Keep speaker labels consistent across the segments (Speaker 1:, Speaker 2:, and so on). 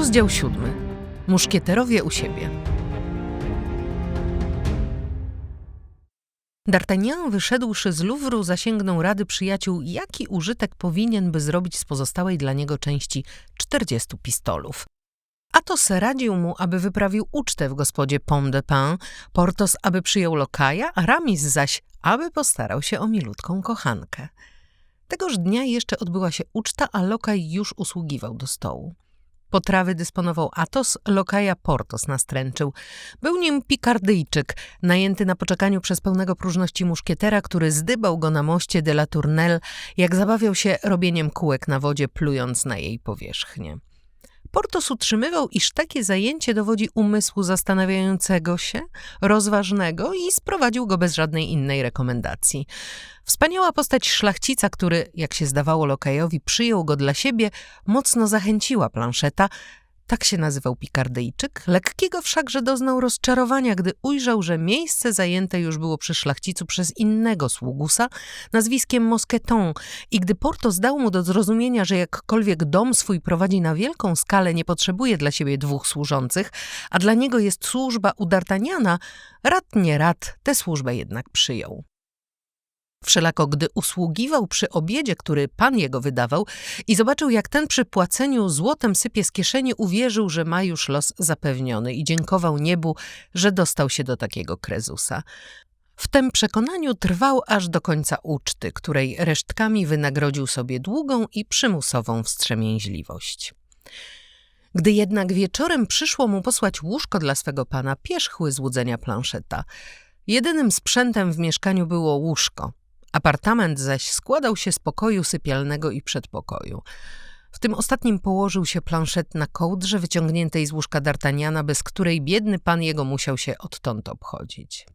Speaker 1: Rozdział siódmy. Muszkieterowie u siebie. D'Artagnan wyszedłszy z Luwru zasięgnął rady przyjaciół, jaki użytek powinien by zrobić z pozostałej dla niego części 40 pistolów. Athos radził mu, aby wyprawił ucztę w gospodzie Pont de Pin, Portos, aby przyjął lokaja, a Ramis zaś, aby postarał się o milutką kochankę. Tegoż dnia jeszcze odbyła się uczta, a lokaj już usługiwał do stołu. Potrawy dysponował Athos, lokaja Portos nastręczył. Był nim Pikardyjczyk, najęty na poczekaniu przez pełnego próżności muszkietera, który zdybał go na moście de la Tournelle, jak zabawiał się robieniem kółek na wodzie, plując na jej powierzchnię. Portos utrzymywał, iż takie zajęcie dowodzi umysłu zastanawiającego się, rozważnego i sprowadził go bez żadnej innej rekomendacji. Wspaniała postać szlachcica, który, jak się zdawało Lokajowi, przyjął go dla siebie, mocno zachęciła planszeta, tak się nazywał Pikardyjczyk, lekkiego wszakże doznał rozczarowania, gdy ujrzał, że miejsce zajęte już było przy szlachcicu przez innego sługusa nazwiskiem Mosqueton i gdy Portos dał mu do zrozumienia, że jakkolwiek dom swój prowadzi na wielką skalę, nie potrzebuje dla siebie dwóch służących, a dla niego jest służba u D'Artagnana, rad nie rad, tę służbę jednak przyjął. Wszelako, gdy usługiwał przy obiedzie, który pan jego wydawał i zobaczył, jak ten przy płaceniu złotem sypie z kieszeni, uwierzył, że ma już los zapewniony i dziękował niebu, że dostał się do takiego krezusa. W tym przekonaniu trwał aż do końca uczty, której resztkami wynagrodził sobie długą i przymusową wstrzemięźliwość. Gdy jednak wieczorem przyszło mu posłać łóżko dla swego pana, pierzchły złudzenia planszeta. Jedynym sprzętem w mieszkaniu było łóżko – Apartament zaś składał się z pokoju sypialnego i przedpokoju. W tym ostatnim położył się planszet na kołdrze wyciągniętej z łóżka D'Artagnana, bez której biedny pan jego musiał się odtąd obchodzić.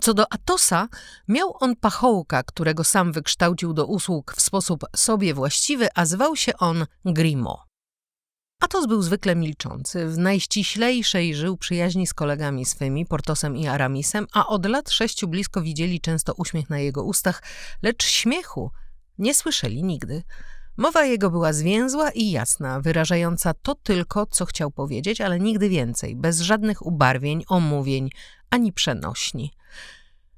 Speaker 1: Co do Atosa, miał on pachołka, którego sam wykształcił do usług w sposób sobie właściwy, a zwał się on Grimaud. Atos był zwykle milczący, w najściślejszej żył przyjaźni z kolegami swymi, Portosem i Aramisem, a od lat sześciu blisko widzieli często uśmiech na jego ustach, lecz śmiechu nie słyszeli nigdy. Mowa jego była zwięzła i jasna, wyrażająca to tylko, co chciał powiedzieć, ale nigdy więcej, bez żadnych ubarwień, omówień ani przenośni.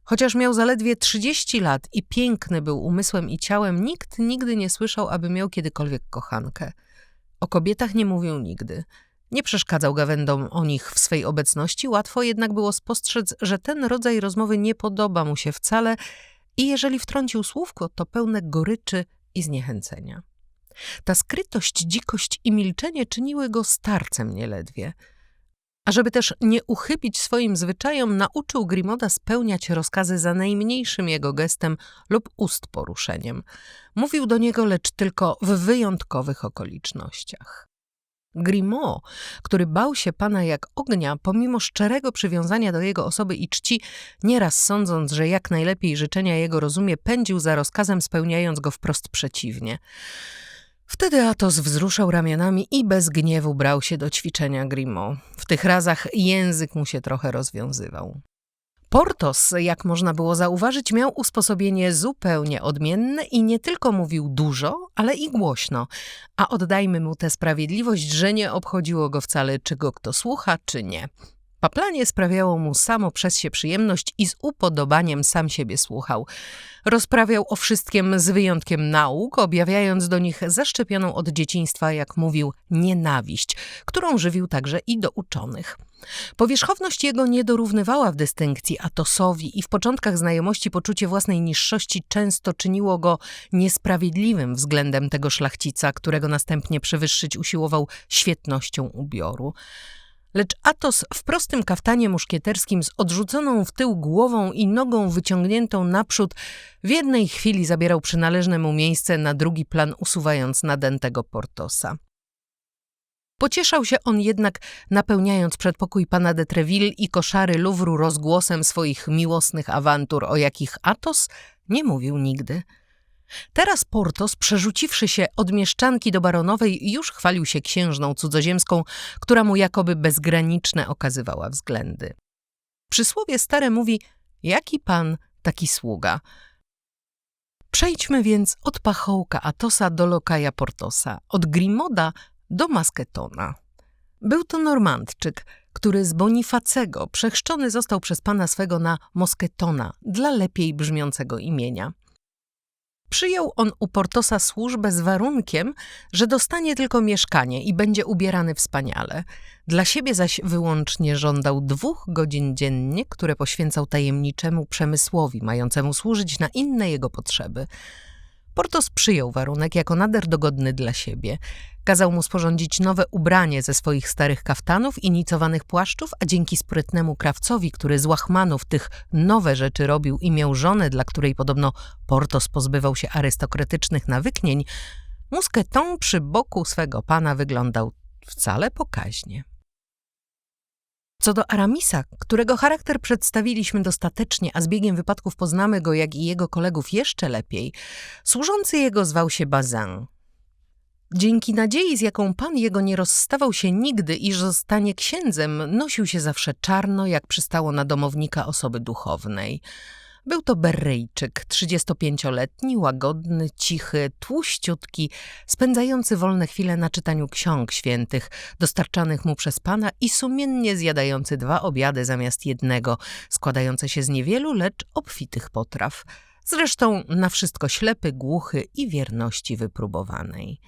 Speaker 1: Chociaż miał zaledwie trzydzieści lat i piękny był umysłem i ciałem, nikt nigdy nie słyszał, aby miał kiedykolwiek kochankę. O kobietach nie mówił nigdy. Nie przeszkadzał gawędom o nich w swej obecności, łatwo jednak było spostrzec, że ten rodzaj rozmowy nie podoba mu się wcale i jeżeli wtrącił słówko, to pełne goryczy i zniechęcenia. Ta skrytość, dzikość i milczenie czyniły go starcem nieledwie – a żeby też nie uchybić swoim zwyczajom, nauczył Grimoda spełniać rozkazy za najmniejszym jego gestem lub ust poruszeniem. Mówił do niego, lecz tylko w wyjątkowych okolicznościach. Grimaud, który bał się pana jak ognia, pomimo szczerego przywiązania do jego osoby i czci, nieraz sądząc, że jak najlepiej życzenia jego rozumie, pędził za rozkazem, spełniając go wprost przeciwnie. Wtedy Atos wzruszał ramionami i bez gniewu brał się do ćwiczenia Grimaud. W tych razach język mu się trochę rozwiązywał. Portos, jak można było zauważyć, miał usposobienie zupełnie odmienne i nie tylko mówił dużo, ale i głośno, a oddajmy mu tę sprawiedliwość, że nie obchodziło go wcale, czy go kto słucha, czy nie. Paplanie sprawiało mu samo przez się przyjemność i z upodobaniem sam siebie słuchał. Rozprawiał o wszystkim z wyjątkiem nauk, objawiając do nich zaszczepioną od dzieciństwa, jak mówił, nienawiść, którą żywił także i do uczonych. Powierzchowność jego nie dorównywała w dystynkcji Atosowi i w początkach znajomości poczucie własnej niższości często czyniło go niesprawiedliwym względem tego szlachcica, którego następnie przewyższyć usiłował świetnością ubioru. Lecz Atos w prostym kaftanie muszkieterskim z odrzuconą w tył głową i nogą wyciągniętą naprzód w jednej chwili zabierał przynależne mu miejsce na drugi plan, usuwając nadętego Portosa. Pocieszał się on jednak, napełniając przedpokój pana de Treville i koszary Luwru rozgłosem swoich miłosnych awantur, o jakich Atos nie mówił nigdy. Teraz Portos, przerzuciwszy się od mieszczanki do baronowej, już chwalił się księżną cudzoziemską, która mu jakoby bezgraniczne okazywała względy. Przysłowie stare mówi, jaki pan, taki sługa. Przejdźmy więc od pachołka Atosa do lokaja Portosa, od Grimoda do Masketona. Był to Normandczyk, który z Bonifacego przechrzczony został przez pana swego na Mosketona dla lepiej brzmiącego imienia. Przyjął on u Portosa służbę z warunkiem, że dostanie tylko mieszkanie i będzie ubierany wspaniale. Dla siebie zaś wyłącznie żądał dwóch godzin dziennie, które poświęcał tajemniczemu przemysłowi, mającemu służyć na inne jego potrzeby – Portos przyjął warunek jako nader dogodny dla siebie. Kazał mu sporządzić nowe ubranie ze swoich starych kaftanów i nicowanych płaszczów, a dzięki sprytnemu krawcowi, który z łachmanów tych nowe rzeczy robił i miał żonę, dla której podobno Portos pozbywał się arystokratycznych nawyknień, Musketon przy boku swego pana wyglądał wcale pokaźnie. Co do Aramisa, którego charakter przedstawiliśmy dostatecznie, a z biegiem wypadków poznamy go, jak i jego kolegów jeszcze lepiej, służący jego zwał się Bazin. Dzięki nadziei, z jaką pan jego nie rozstawał się nigdy, iż zostanie księdzem, nosił się zawsze czarno, jak przystało na domownika osoby duchownej – był to Berryjczyk, 35-letni, łagodny, cichy, tłuściutki, spędzający wolne chwile na czytaniu ksiąg świętych, dostarczanych mu przez pana i sumiennie zjadający dwa obiady zamiast jednego, składające się z niewielu, lecz obfitych potraw. Zresztą na wszystko ślepy, głuchy i wierności wypróbowanej.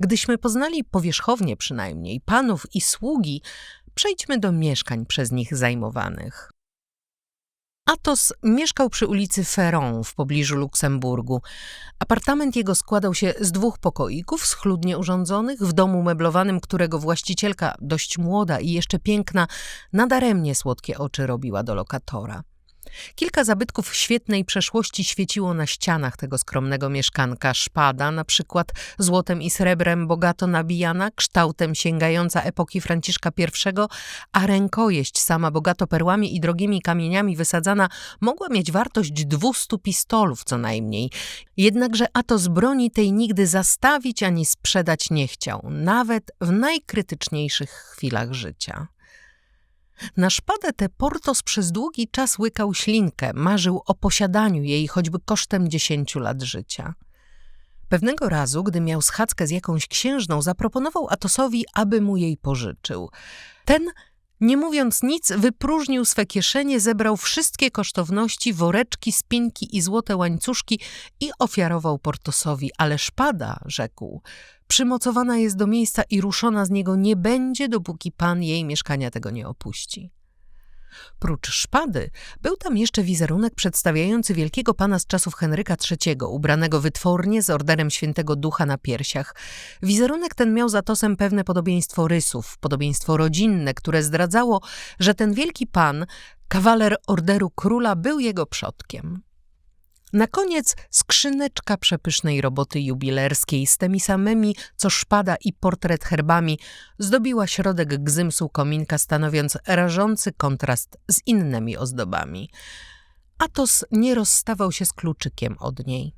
Speaker 1: Gdyśmy poznali powierzchownie przynajmniej panów i sługi, przejdźmy do mieszkań przez nich zajmowanych. Atos mieszkał przy ulicy Ferron w pobliżu Luksemburgu. Apartament jego składał się z dwóch pokoików schludnie urządzonych, w domu meblowanym, którego właścicielka, dość młoda i jeszcze piękna, nadaremnie słodkie oczy robiła do lokatora. Kilka zabytków świetnej przeszłości świeciło na ścianach tego skromnego mieszkanka. Szpada, na przykład złotem i srebrem bogato nabijana, kształtem sięgająca epoki Franciszka I, a rękojeść sama bogato perłami i drogimi kamieniami wysadzana mogła mieć wartość dwustu pistolów co najmniej. Jednakże Atos broni tej nigdy zastawić ani sprzedać nie chciał, nawet w najkrytyczniejszych chwilach życia. Na szpadę tę Portos przez długi czas łykał ślinkę, marzył o posiadaniu jej choćby kosztem dziesięciu lat życia. Pewnego razu, gdy miał schadzkę z jakąś księżną, zaproponował Atosowi, aby mu jej pożyczył. Ten, nie mówiąc nic, wypróżnił swe kieszenie, zebrał wszystkie kosztowności, woreczki, spinki i złote łańcuszki i ofiarował Portosowi. Ale szpada, rzekł, przymocowana jest do miejsca i ruszona z niego nie będzie, dopóki pan jej mieszkania tego nie opuści. Prócz szpady był tam jeszcze wizerunek przedstawiający wielkiego pana z czasów Henryka III, ubranego wytwornie z orderem świętego ducha na piersiach. Wizerunek ten miał za tosem pewne podobieństwo rysów, podobieństwo rodzinne, które zdradzało, że ten wielki pan, kawaler orderu króla, był jego przodkiem. Na koniec skrzyneczka przepysznej roboty jubilerskiej z tymi samymi, co szpada i portret herbami, zdobiła środek gzymsu kominka, stanowiąc rażący kontrast z innymi ozdobami. Atos nie rozstawał się z kluczykiem od niej.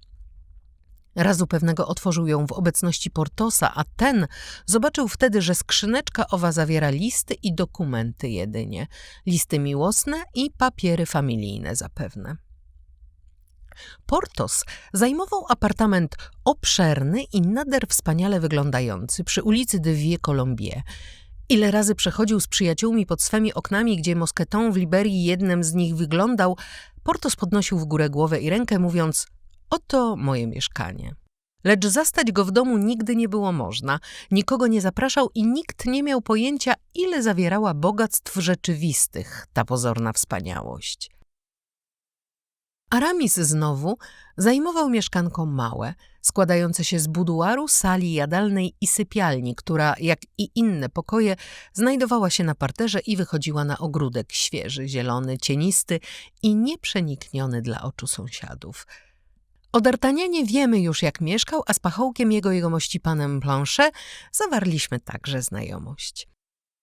Speaker 1: Razu pewnego otworzył ją w obecności Portosa, a ten zobaczył wtedy, że skrzyneczka owa zawiera listy i dokumenty jedynie. Listy miłosne i papiery familijne zapewne. Portos zajmował apartament obszerny i nader wspaniale wyglądający przy ulicy de Vie Colombier. Ile razy przechodził z przyjaciółmi pod swymi oknami, gdzie Mosqueton w Liberii jednym z nich wyglądał, Portos podnosił w górę głowę i rękę, mówiąc: Oto moje mieszkanie. Lecz zastać go w domu nigdy nie było można, nikogo nie zapraszał i nikt nie miał pojęcia, ile zawierała bogactw rzeczywistych ta pozorna wspaniałość. Aramis znowu zajmował mieszkanko małe, składające się z buduaru, sali jadalnej i sypialni, która, jak i inne pokoje, znajdowała się na parterze i wychodziła na ogródek świeży, zielony, cienisty i nieprzenikniony dla oczu sąsiadów. O D'Artagnanie wiemy już, jak mieszkał, a z pachołkiem jego jegomości panem Blanchet zawarliśmy także znajomość.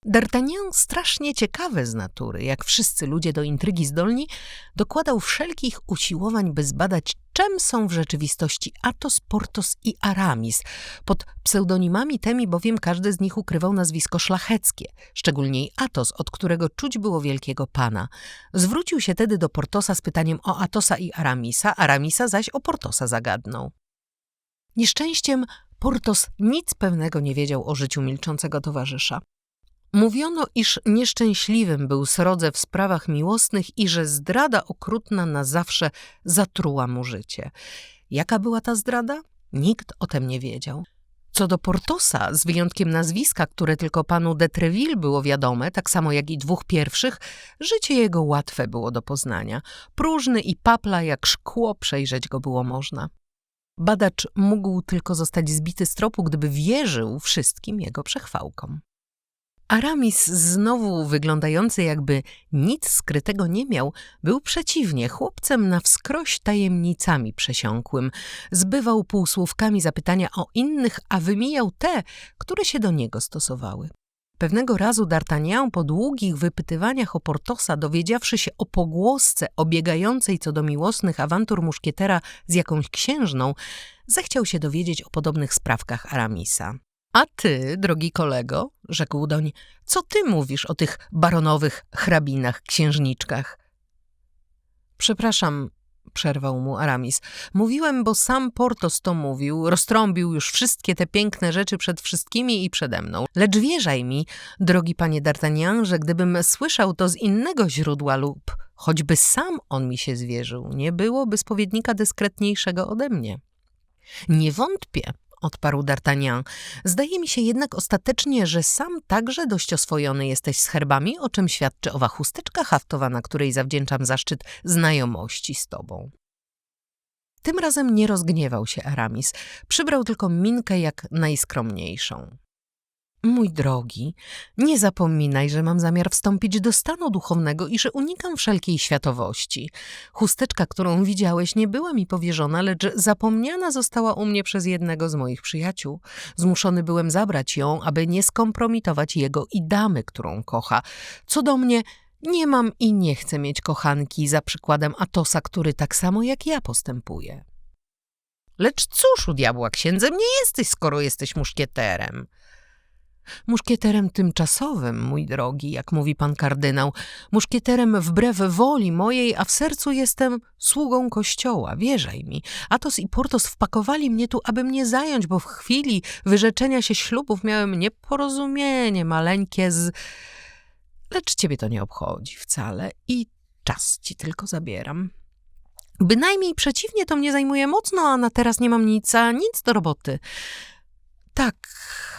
Speaker 1: D'Artagnan, strasznie ciekawy z natury, jak wszyscy ludzie do intrygi zdolni, dokładał wszelkich usiłowań, by zbadać, czym są w rzeczywistości Athos, Portos i Aramis. Pod pseudonimami temi bowiem każdy z nich ukrywał nazwisko szlacheckie, szczególnie Athos, od którego czuć było wielkiego pana. Zwrócił się tedy do Portosa z pytaniem o Atosa i Aramisa, Aramisa zaś o Portosa zagadnął. Nieszczęściem Portos nic pewnego nie wiedział o życiu milczącego towarzysza. Mówiono, iż nieszczęśliwym był srodze w sprawach miłosnych i że zdrada okrutna na zawsze zatruła mu życie. Jaka była ta zdrada? Nikt o tym nie wiedział. Co do Portosa, z wyjątkiem nazwiska, które tylko panu de Treville było wiadome, tak samo jak i dwóch pierwszych, życie jego łatwe było do poznania. Próżny i papla jak szkło przejrzeć go było można. Badacz mógł tylko zostać zbity z tropu, gdyby wierzył wszystkim jego przechwałkom. Aramis, znowu wyglądający jakby nic skrytego nie miał, był przeciwnie chłopcem na wskroś tajemnicami przesiąkłym. Zbywał półsłówkami zapytania o innych, a wymijał te, które się do niego stosowały. Pewnego razu D'Artagnan po długich wypytywaniach o Portosa, dowiedziawszy się o pogłosce obiegającej co do miłosnych awantur muszkietera z jakąś księżną, zechciał się dowiedzieć o podobnych sprawkach Aramisa. A ty, drogi kolego, rzekł doń, co ty mówisz o tych baronowych hrabinach, księżniczkach? Przepraszam, przerwał mu Aramis. Mówiłem, bo sam Portos to mówił, roztrąbił już wszystkie te piękne rzeczy przed wszystkimi i przede mną. Lecz wierzaj mi, drogi panie D'Artagnan, że gdybym słyszał to z innego źródła lub choćby sam on mi się zwierzył, nie byłoby spowiednika dyskretniejszego ode mnie. Nie wątpię, odparł D'Artagnan. Zdaje mi się jednak ostatecznie, że sam także dość oswojony jesteś z herbami, o czym świadczy owa chusteczka haftowana, której zawdzięczam zaszczyt znajomości z tobą. Tym razem nie rozgniewał się Aramis, przybrał tylko minkę jak najskromniejszą. Mój drogi, nie zapominaj, że mam zamiar wstąpić do stanu duchownego i że unikam wszelkiej światowości. Chusteczka, którą widziałeś, nie była mi powierzona, lecz zapomniana została u mnie przez jednego z moich przyjaciół. Zmuszony byłem zabrać ją, aby nie skompromitować jego i damy, którą kocha. Co do mnie, nie mam i nie chcę mieć kochanki za przykładem Atosa, który tak samo jak ja postępuje. Lecz cóż u diabła księdzem nie jesteś, skoro jesteś muszkieterem? Muszkieterem tymczasowym, mój drogi, jak mówi pan kardynał, muszkieterem wbrew woli mojej, a w sercu jestem sługą kościoła, wierzaj mi. Atos i Portos wpakowali mnie tu, aby mnie zająć, bo w chwili wyrzeczenia się ślubów miałem nieporozumienie maleńkie z... Lecz ciebie to nie obchodzi wcale i czas ci tylko zabieram. Bynajmniej przeciwnie, to mnie zajmuje mocno, a na teraz nie mam nic, a nic do roboty. Tak,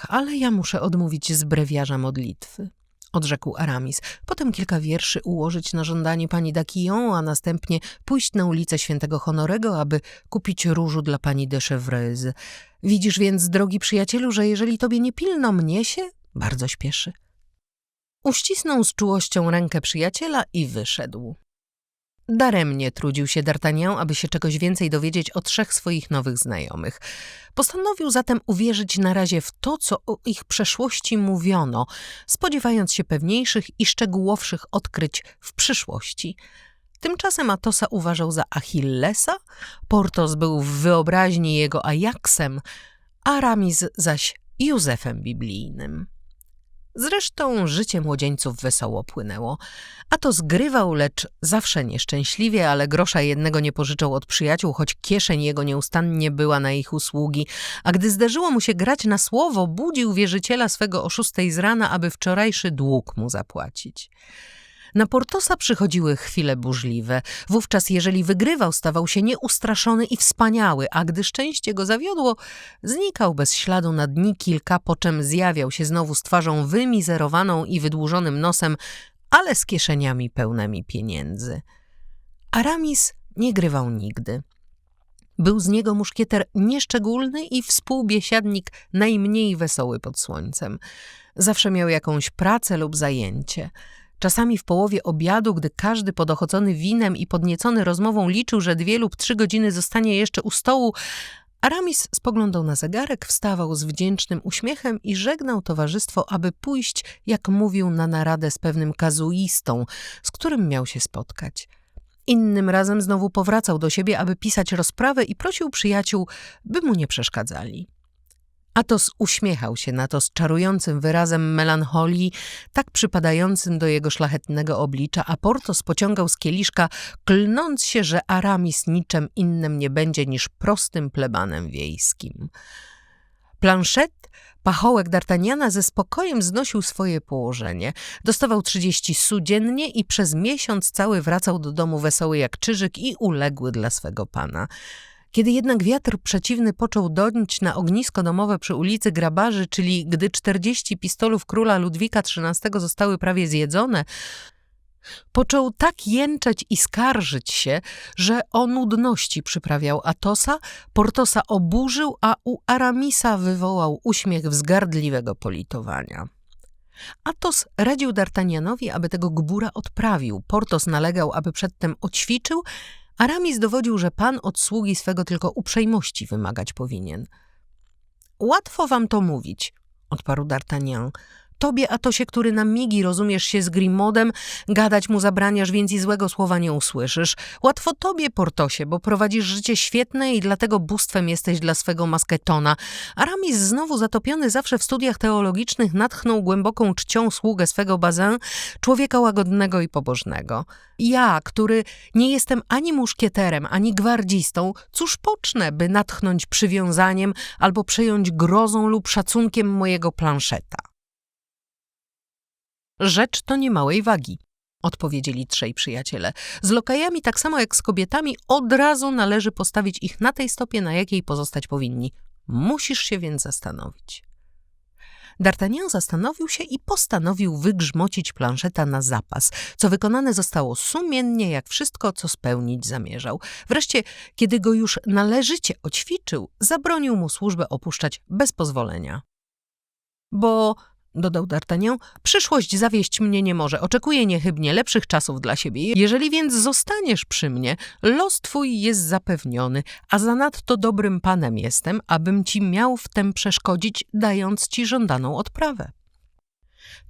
Speaker 1: ale ja muszę odmówić z brewiarza modlitwy, odrzekł Aramis. Potem kilka wierszy ułożyć na żądanie pani Dakillon, a następnie pójść na ulicę Świętego Honorego, aby kupić różu dla pani de Chevreuse. Widzisz więc, drogi przyjacielu, że jeżeli tobie nie pilno mnie się, bardzo śpieszy. Uścisnął z czułością rękę przyjaciela i wyszedł. Daremnie trudził się D'Artagnan, aby się czegoś więcej dowiedzieć o trzech swoich nowych znajomych. Postanowił zatem uwierzyć na razie w to, co o ich przeszłości mówiono, spodziewając się pewniejszych i szczegółowszych odkryć w przyszłości. Tymczasem Atosa uważał za Achillesa, Portos był w wyobraźni jego Ajaksem, a Ramis zaś Józefem biblijnym. Zresztą życie młodzieńców wesoło płynęło. A to zgrywał, lecz zawsze nieszczęśliwie, ale grosza jednego nie pożyczał od przyjaciół, choć kieszeń jego nieustannie była na ich usługi. A gdy zdarzyło mu się grać na słowo, budził wierzyciela swego o szóstej z rana, aby wczorajszy dług mu zapłacić. Na Portosa przychodziły chwile burzliwe. Wówczas, jeżeli wygrywał, stawał się nieustraszony i wspaniały, a gdy szczęście go zawiodło, znikał bez śladu na dni kilka, po czym zjawiał się znowu z twarzą wymizerowaną i wydłużonym nosem, ale z kieszeniami pełnymi pieniędzy. Aramis nie grywał nigdy. Był z niego muszkieter nieszczególny i współbiesiadnik najmniej wesoły pod słońcem. Zawsze miał jakąś pracę lub zajęcie. Czasami w połowie obiadu, gdy każdy podochodzony winem i podniecony rozmową liczył, że dwie lub trzy godziny zostanie jeszcze u stołu, Aramis spoglądał na zegarek, wstawał z wdzięcznym uśmiechem i żegnał towarzystwo, aby pójść, jak mówił, na naradę z pewnym kazuistą, z którym miał się spotkać. Innym razem znowu powracał do siebie, aby pisać rozprawę i prosił przyjaciół, by mu nie przeszkadzali. Atos uśmiechał się na to z czarującym wyrazem melancholii, tak przypadającym do jego szlachetnego oblicza, a Portos pociągał z kieliszka, klnąc się, że Aramis niczym innym nie będzie niż prostym plebanem wiejskim. Planchet, pachołek D'Artagnana, ze spokojem znosił swoje położenie. Dostawał 30 su dziennie i przez miesiąc cały wracał do domu wesoły jak czyżyk i uległy dla swego pana. Kiedy jednak wiatr przeciwny począł donić na ognisko domowe przy ulicy Grabarzy, czyli gdy 40 pistolów króla Ludwika XIII zostały prawie zjedzone, począł tak jęczeć i skarżyć się, że o nudności przyprawiał Atosa, Portosa oburzył, a u Aramisa wywołał uśmiech wzgardliwego politowania. Atos radził D'Artagnanowi, aby tego gbura odprawił. Portos nalegał, aby przedtem oćwiczył, Aramis dowodził, że pan od sługi swego tylko uprzejmości wymagać powinien. Łatwo wam to mówić, odparł D'Artagnan. Tobie, Atosie, który na migi rozumiesz się z Grimodem, gadać mu zabraniasz, więc i złego słowa nie usłyszysz. Łatwo tobie, Portosie, bo prowadzisz życie świetne i dlatego bóstwem jesteś dla swego masketona. Aramis, znowu zatopiony zawsze w studiach teologicznych, natchnął głęboką czcią sługę swego bazin, człowieka łagodnego i pobożnego. Ja, który nie jestem ani muszkieterem, ani gwardzistą, cóż pocznę, by natchnąć przywiązaniem albo przejąć grozą lub szacunkiem mojego planszeta? Rzecz to niemałej wagi, odpowiedzieli trzej przyjaciele. Z lokajami, tak samo jak z kobietami, od razu należy postawić ich na tej stopie, na jakiej pozostać powinni. Musisz się więc zastanowić. D'Artagnan zastanowił się i postanowił wygrzmocić planszeta na zapas, co wykonane zostało sumiennie jak wszystko, co spełnić zamierzał. Wreszcie, kiedy go już należycie oćwiczył, zabronił mu służbę opuszczać bez pozwolenia. Bo dodał D'Artagnan, przyszłość zawieść mnie nie może. Oczekuję niechybnie lepszych czasów dla siebie. Jeżeli więc zostaniesz przy mnie, los twój jest zapewniony, a zanadto dobrym panem jestem, abym ci miał w tem przeszkodzić, dając ci żądaną odprawę.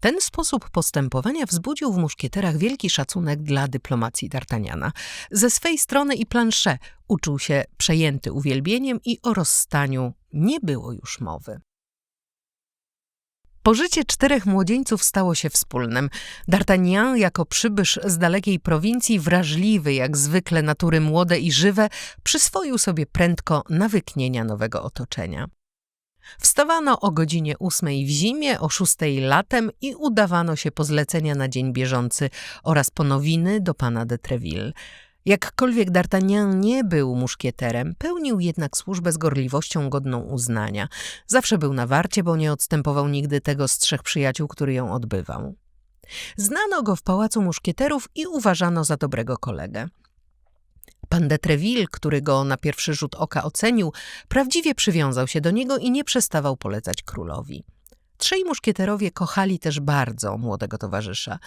Speaker 1: Ten sposób postępowania wzbudził w muszkieterach wielki szacunek dla dyplomacji D'Artagnana. Ze swej strony i Planchet uczuł się przejęty uwielbieniem i o rozstaniu nie było już mowy. Pożycie czterech młodzieńców stało się wspólnym. D'Artagnan, jako przybysz z dalekiej prowincji, wrażliwy jak zwykle natury młode i żywe, przyswoił sobie prędko nawyknienia nowego otoczenia. Wstawano o godzinie ósmej w zimie, o szóstej latem i udawano się po zlecenia na dzień bieżący oraz po nowiny do pana de Treville. Jakkolwiek D'Artagnan nie był muszkieterem, pełnił jednak służbę z gorliwością godną uznania. Zawsze był na warcie, bo nie odstępował nigdy tego z trzech przyjaciół, który ją odbywał. Znano go w pałacu muszkieterów i uważano za dobrego kolegę. Pan de Treville, który go na pierwszy rzut oka ocenił, prawdziwie przywiązał się do niego i nie przestawał polecać królowi. Trzej muszkieterowie kochali też bardzo młodego towarzysza.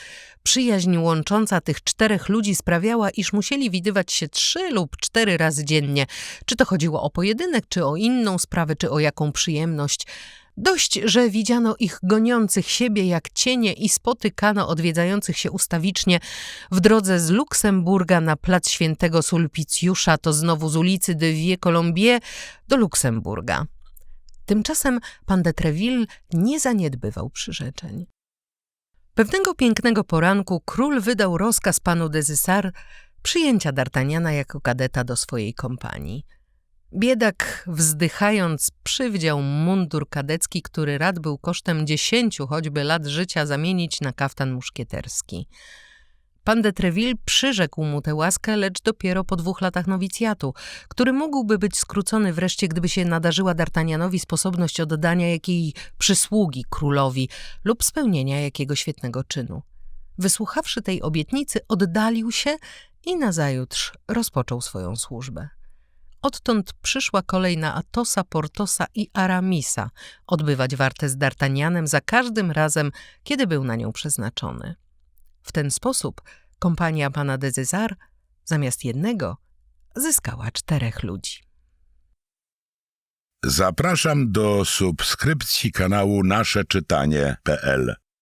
Speaker 1: Przyjaźń łącząca tych czterech ludzi sprawiała, iż musieli widywać się trzy lub cztery razy dziennie. Czy to chodziło o pojedynek, czy o inną sprawę, czy o jaką przyjemność. Dość, że widziano ich goniących siebie jak cienie i spotykano odwiedzających się ustawicznie w drodze z Luksemburga na plac świętego Sulpicjusza, to znowu z ulicy de Vie Colombier do Luksemburga. Tymczasem pan de Treville nie zaniedbywał przyrzeczeń. Pewnego pięknego poranku król wydał rozkaz panu de Zysar przyjęcia D'Artagnana jako kadeta do swojej kompanii. Biedak, wzdychając, przywdział mundur kadecki, który rad był kosztem dziesięciu choćby lat życia zamienić na kaftan muszkieterski. Pan de Treville przyrzekł mu tę łaskę, lecz dopiero po dwóch latach nowicjatu, który mógłby być skrócony wreszcie, gdyby się nadarzyła D'Artagnanowi sposobność oddania jakiej przysługi królowi lub spełnienia jakiego świetnego czynu. Wysłuchawszy tej obietnicy, oddalił się i nazajutrz rozpoczął swoją służbę. Odtąd przyszła kolej na Atosa, Portosa i Aramisa odbywać wartę z D'Artagnanem za każdym razem, kiedy był na nią przeznaczony. W ten sposób kompania pana de César zamiast jednego zyskała czterech ludzi.
Speaker 2: Zapraszam do subskrypcji kanału Nasze Czytanie.pl